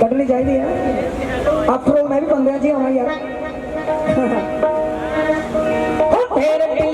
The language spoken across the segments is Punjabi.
ਕੱਢਣੀ ਚਾਹੀਦੀ ਆ। ਆਫਰੋ ਮੈਂ ਵੀ ਬੰਦਿਆਂ 'ਚ ਹੀ ਆਉਣਾ ਯਾਰ। ਹੋ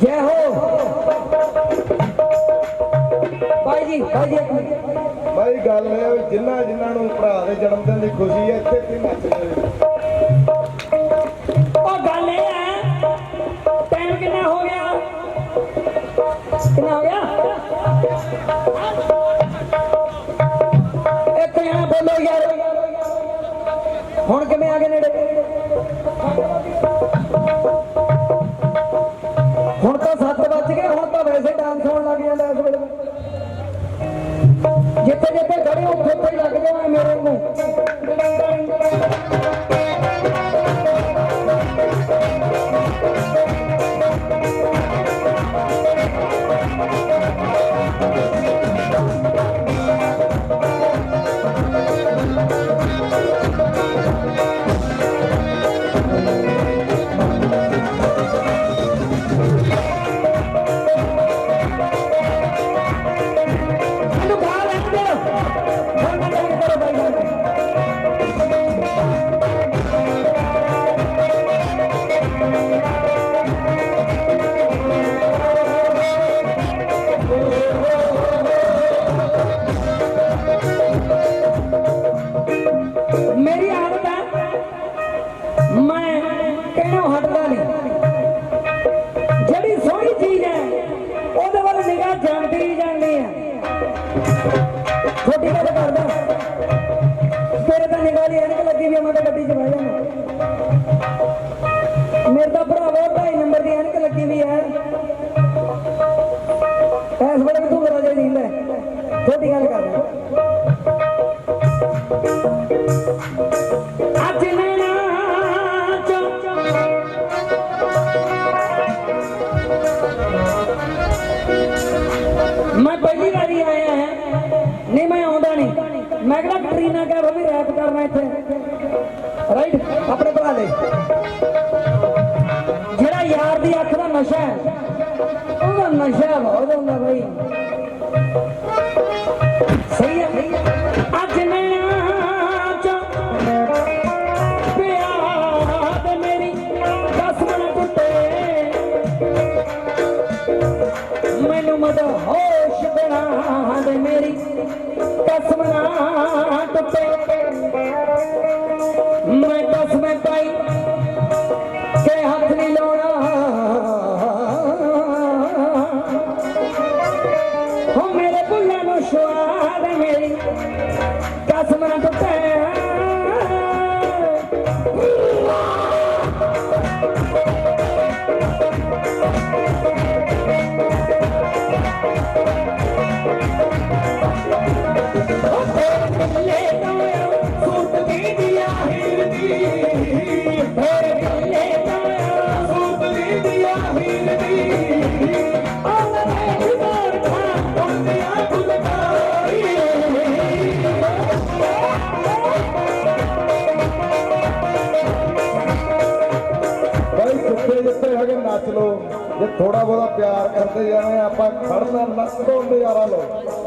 ਜੈ ਹੋ ਭਾਈ ਜੀ ਭਾਈ ਜੀ ਇੱਕ ਗੱਲ ਇਹ ਹੈ ਵੀ ਜਿਨ੍ਹਾਂ ਜਿਨ੍ਹਾਂ ਨੂੰ ਭਰਾ ਦੇ ਜਨਮ ਦਿਨ ਦੀ ਖੁਸ਼ੀ ਹੈ, ਇੱਥੇ ਕੀ ਨੱਚਦੇ ਉਹ ਗੱਲ ਇਹ ਹੈ ਹੁਣ ਕਿਵੇਂ ਆ ਗਏ ਨੇੜੇ? ਹੁਣ ਤਾਂ 7 ਵੱਜ ਗਏ, ਹੁਣ ਤਾਂ ਵੈਸੇ ਡਾਂਸ ਹੋਣ ਲੱਗ ਜਾਂਦਾ ਇਸ ਵੇਲੇ। ਜਿੱਥੇ ਜਿੱਥੇ ਖੜੇ ਉੱਥੇ ਉੱਥੇ ਹੀ ਲੱਗ ਜਾਣਾ ਮੇਰੇ ਨੂੰ। ਤੇਰੇ ਤਾਂ ਐਨਕ ਲੱਗੀ ਵੀ ਮੈਂ ਤਾਂ ਗੱਡੀ 'ਚ ਬਹਿ ਜਾਣਾ ਮੇਰੇ ਤਾਂ ਭਰਾਵਾ, ਢਾਈ ਨੰਬਰ ਦੀ ਐਨਕ ਲੱਗੀ ਵੀ ਹੈ ਐਸ ਵੇਲੇ ਤੂੰ ਮੇਰਾ ਜੇ ਦਿੰਦਾ ਛੋਟੀ ਗੱਲ ਕਰਦਾ ਅੱਜ ਮੈਂ ਪਹਿਲੀ ਵਾਰੀ ਕਰਨਾ ਇੱਥੇ? ਰਾਈਟ ਆਪਣੇ ਭਰਾ ਲਈ। ਜਿਹੜਾ ਯਾਰ ਦੀ ਅੱਖ ਦਾ ਨਸ਼ਾ ਹੈ, ਉਹਦਾ ਨਸ਼ਾ ਬਹੁਤ ਹੁੰਦਾ ਬਈ। ਸਹੀ ਹੈ? ਅੱਜ ਨੈਣਾ ਚੋਂ ਪਿਆ ਤੇ ਮੇਰੀ ਕਸਮ ਟੁੱਟੇ। ਮੈਨੂੰ ਮਦ ਹੋਸ਼ ਬਣਾ ਦੇ ਮੇਰੀ ਕਸਮ ਥੋੜਾ ਬਹੁਤਾ ਪਿਆਰ ਕਰਦੇ ਜਾਣਾ ਆਪਾਂ ਖੜਨਾ ਨੱਚ ਤੋਂ ਨਜ਼ਾਰਾ ਲਓ।